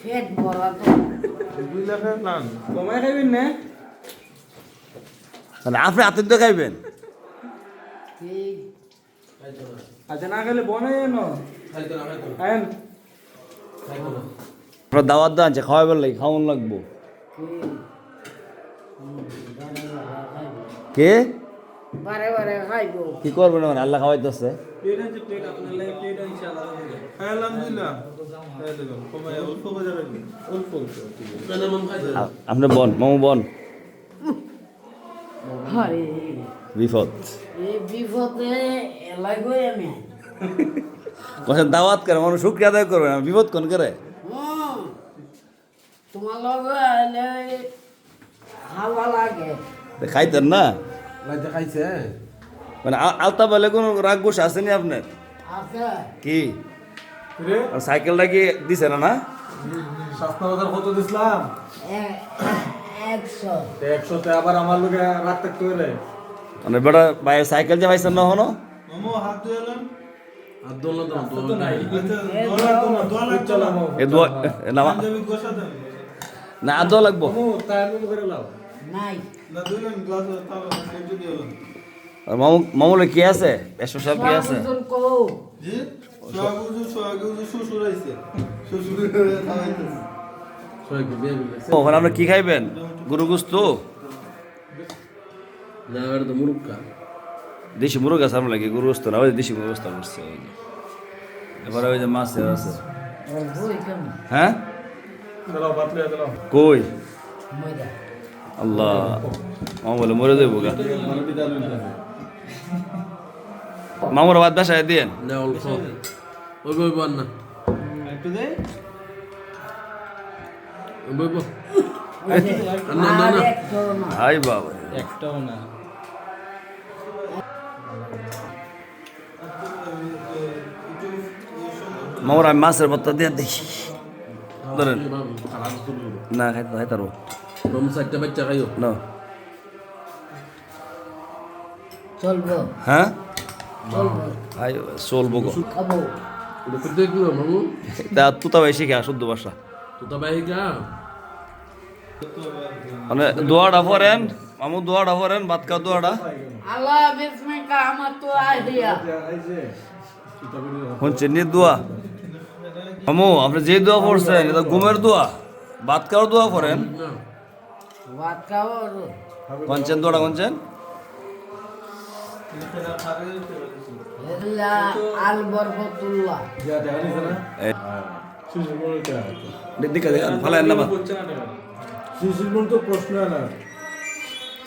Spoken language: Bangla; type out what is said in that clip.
পেট কমাই খাইবেন না? তাহলে আপনি দিয়ে খাইবেন? আচ্ছা না আপনার দাওয়াত দেওয়া আছে খাওয়াবার লাগে খাওয়ান লাগবো। কে? বারে বারে খাইবো। কি করবেন আমার আল্লাহ খাওয়াইতেছে প্লেট আপনার লাগে প্লেট ইনশাআল্লাহ হয়ে যাবে আলহামদুলিল্লাহ। খাই দেবেন কমাই অল্প বাজার রাখবেন অল্প অল্প ঠিক আছে। আ- আপনি বন মামু বন। বিপদ। দাওয়াত করে মানুষ শুক্রিয়া আদায় করবে আর বিপদ কোন করে। তোমার লগে হাওয়া লাগে। খাইতেন না? খাইছে মানে আলতা বলে কোনো রাগ গোস আসেনি আপনার? কি? সাইকেলটা কি দিছে না না? কত দিছিলাম? একশো। একশোতে আবার আমার লোকে রাত থাকতে হলে মানে বেটা ভাই সাইকেল যে পাইছেন না হনো হাত ডলার তো না দোয়া লাগবো। আর মামু মামুলে কি আছে? এসব সব কি আছে? আপনি কি খাইবেন? গরু গুস্ত? দেশি মুরগ আছে আপনার লাগে গরু গুস্ত না? ওই দেশি মুরগ গুস্ত করছে। এবারে ওই যে মাছ আছে। হ্যাঁ? কই? আল্লাহ মামু বলে মরে দেবো গা। মামুর বাদ বাসায় দিয়েন। না অল্প। ওই বই বল না একটু দে। ওই বই না, না। না। হাই বাবা। একটাও না। মামুর আমি মাছের ভত্তা দিয়ে দেখি ধরেন। না খাইতে খাইতে পারব। চারটা বাচ্চা খাইও। না। চলবো হ্যাঁ? চলবো গো। তা তুতা ভাই শিখা শুদ্ধ ভাষা। তো তা ভাই মানে দোয়াটা পড়েন মামু দোয়াটা পড়েন ভাত খাওয়া দোয়াটা। আল্লাহ বিসমিকা আমার তো আইডিয়া। শুনছেন নি দোয়া? মামু আপনি যে দোয়া পড়ছেন এটা ঘুমের দোয়া ভাত খাওয়ার দোয়া পড়েন কনছেন দোয়াটা কনছেন আল বরকতুল্লাহ। যা দেখা দিছে না প্রশ্ন না